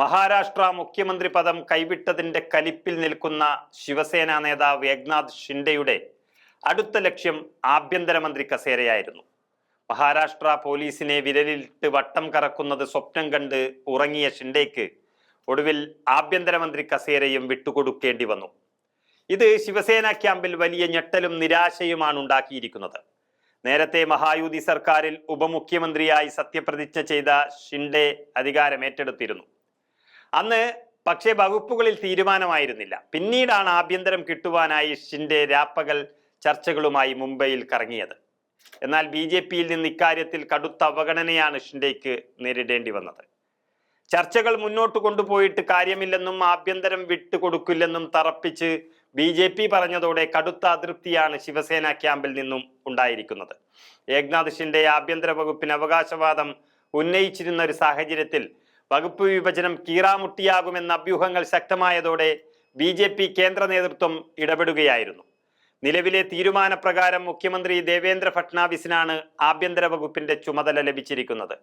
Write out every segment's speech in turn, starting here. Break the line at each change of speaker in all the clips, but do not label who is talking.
മഹാരാഷ്ട്ര മുഖ്യമന്ത്രി പദം കൈവിട്ടതിന്റെ കലിപ്പിൽ നിൽക്കുന്ന ശിവസേന നേതാവ് ഏക്നാഥ് ഷിൻഡെയുടെ അടുത്ത ലക്ഷ്യം ആഭ്യന്തരമന്ത്രി കസേരയായിരുന്നു. മഹാരാഷ്ട്ര പോലീസിനെ വിരലിട്ട് വട്ടം കറക്കുന്നത് സ്വപ്നം കണ്ട് ഉറങ്ങിയ ഷിൻഡേക്ക് ഒടുവിൽ ആഭ്യന്തരമന്ത്രി കസേരയും വിട്ടുകൊടുക്കേണ്ടി വന്നു. ഇത് ശിവസേന ക്യാമ്പിൽ വലിയ ഞെട്ടലും നിരാശയുമാണ് ഉണ്ടാക്കിയിരിക്കുന്നത്. നേരത്തെ മഹായൂതി സർക്കാരിൽ ഉപമുഖ്യമന്ത്രിയായി സത്യപ്രതിജ്ഞ ചെയ്ത ഷിൻഡെ അധികാരം ഏറ്റെടുത്തിരുന്നു അന്ന് പക്ഷേ വകുപ്പുകളിൽ തീരുമാനമായിരുന്നില്ല. പിന്നീടാണ് ആഭ്യന്തരം കിട്ടുവാനായി ഷിൻഡെ രാപ്പകൽ ചർച്ചകളുമായി മുംബൈയിൽ കറങ്ങിയത്. എന്നാൽ ബി ജെ പിയിൽ നിന്ന് ഇക്കാര്യത്തിൽ കടുത്ത അവഗണനയാണ് ഷിൻഡെക്ക് നേരിടേണ്ടി വന്നത്. ചർച്ചകൾ മുന്നോട്ട് കൊണ്ടുപോയിട്ട് കാര്യമില്ലെന്നും ആഭ്യന്തരം വിട്ടുകൊടുക്കില്ലെന്നും തറപ്പിച്ച് ബി ജെ പി പറഞ്ഞതോടെ കടുത്ത അതൃപ്തിയാണ് ശിവസേന ക്യാമ്പിൽ നിന്നും ഉണ്ടായിരിക്കുന്നത്. ഏക്നാഥ് ഷിൻഡെ ആഭ്യന്തര വകുപ്പിന് അവകാശവാദം ഉന്നയിച്ചിരുന്ന ഒരു സാഹചര്യത്തിൽ വകുപ്പ് വിഭജനം കീറാമുട്ടിയാകുമെന്ന അഭ്യൂഹങ്ങൾ ശക്തമായതോടെ ബി ജെ പി കേന്ദ്ര നേതൃത്വം ഇടപെടുകയായിരുന്നു. നിലവിലെ തീരുമാനപ്രകാരം മുഖ്യമന്ത്രി ദേവേന്ദ്ര ഫട്നാവിസിനാണ് ആഭ്യന്തര വകുപ്പിന്റെ ചുമതല ലഭിച്ചിരിക്കുന്നത്.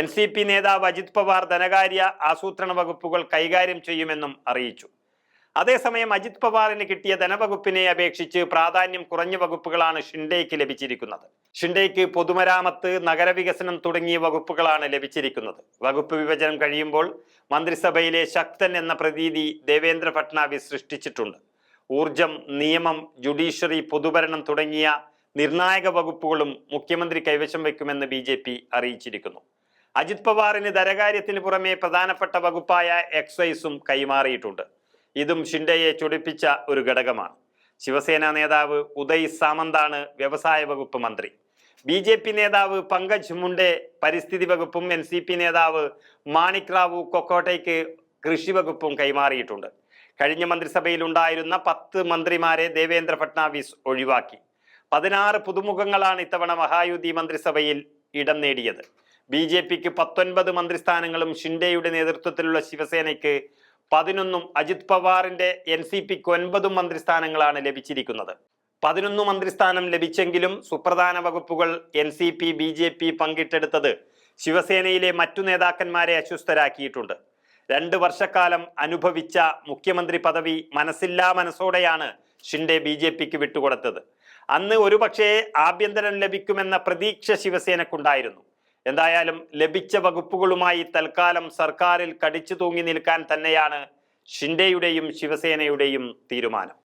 എൻ സി പി നേതാവ് അജിത് പവാർ ധനകാര്യ ആസൂത്രണ വകുപ്പുകൾ കൈകാര്യം ചെയ്യുമെന്നും അറിയിച്ചു. അതേസമയം അജിത് പവാറിന് കിട്ടിയ ധനവകുപ്പിനെ അപേക്ഷിച്ച് പ്രാധാന്യം കുറഞ്ഞ വകുപ്പുകളാണ് ഷിൻഡേക്ക് ലഭിച്ചിരിക്കുന്നത്. ഷിൻഡേക്ക് പൊതുമരാമത്ത് നഗരവികസനം തുടങ്ങിയ വകുപ്പുകളാണ് ലഭിച്ചിരിക്കുന്നത്. വകുപ്പ് വിഭജനം കഴിയുമ്പോൾ മന്ത്രിസഭയിലെ ശക്തൻ എന്ന പ്രതീതി ദേവേന്ദ്ര ഫട്നാവിസ് സൃഷ്ടിച്ചിട്ടുണ്ട്. ഊർജം നിയമം ജുഡീഷ്യറി പൊതുഭരണം തുടങ്ങിയ നിർണായക വകുപ്പുകളും മുഖ്യമന്ത്രി കൈവശം വയ്ക്കുമെന്ന് ബി ജെ പി അറിയിച്ചിരിക്കുന്നു. അജിത് പവാറിന് ധനകാര്യത്തിന് പുറമെ പ്രധാനപ്പെട്ട വകുപ്പായ എക്സൈസും കൈമാറിയിട്ടുണ്ട്. ഇതും ഷിൻഡയെ ചൊടിപ്പിച്ച ഒരു ഘടകമാണ്. ശിവസേന നേതാവ് ഉദയ് സാമന്താണ് വ്യവസായ വകുപ്പ് മന്ത്രി. ബി ജെ പി നേതാവ് പങ്കജ് മുണ്ടെ പരിസ്ഥിതി വകുപ്പും എൻ സി പി നേതാവ് മാണിക് റാവു കൊക്കോട്ടയ്ക്ക് കൃഷി വകുപ്പും കൈമാറിയിട്ടുണ്ട്. കഴിഞ്ഞ മന്ത്രിസഭയിൽ ഉണ്ടായിരുന്ന പത്ത് മന്ത്രിമാരെ ദേവേന്ദ്ര ഫട്നാവിസ് ഒഴിവാക്കി. പതിനാറ് പുതുമുഖങ്ങളാണ് ഇത്തവണ മഹായുതി മന്ത്രിസഭയിൽ ഇടം നേടിയത്. ബി ജെ പിക്ക് പത്തൊൻപത് മന്ത്രിസ്ഥാനങ്ങളും ഷിൻഡെയുടെ നേതൃത്വത്തിലുള്ള ശിവസേനയ്ക്ക് പതിനൊന്നും അജിത് പവാറിന്റെ എൻ സി പിക്ക് ഒൻപതും മന്ത്രിസ്ഥാനങ്ങളാണ് ലഭിച്ചിരിക്കുന്നത്. പതിനൊന്ന് മന്ത്രിസ്ഥാനം ലഭിച്ചെങ്കിലും സുപ്രധാന വകുപ്പുകൾ N C P B J P പങ്കിട്ടെടുത്തത് ശിവസേനയിലെ മറ്റു നേതാക്കന്മാരെ അസ്വസ്ഥരാക്കിയിട്ടുണ്ട്. രണ്ട് വർഷക്കാലം അനുഭവിച്ച മുഖ്യമന്ത്രി പദവി മനസ്സില്ലാ മനസ്സോടെയാണ് ഷിൻഡെ ബി ജെ പിക്ക് വിട്ടുകൊടുത്തത്. അന്ന് ഒരുപക്ഷേ ആഭ്യന്തരം ലഭിക്കുമെന്ന പ്രതീക്ഷ ശിവസേനക്കുണ്ടായിരുന്നു. എന്തായാലും ലഭിച്ച വകുപ്പുകളുമായി തൽക്കാലം സർക്കാരിൽ കടിച്ചു തൂങ്ങി നിൽക്കാൻ തന്നെയാണ് ഷിൻഡെയുടെയും ശിവസേനയുടെയും തീരുമാനം.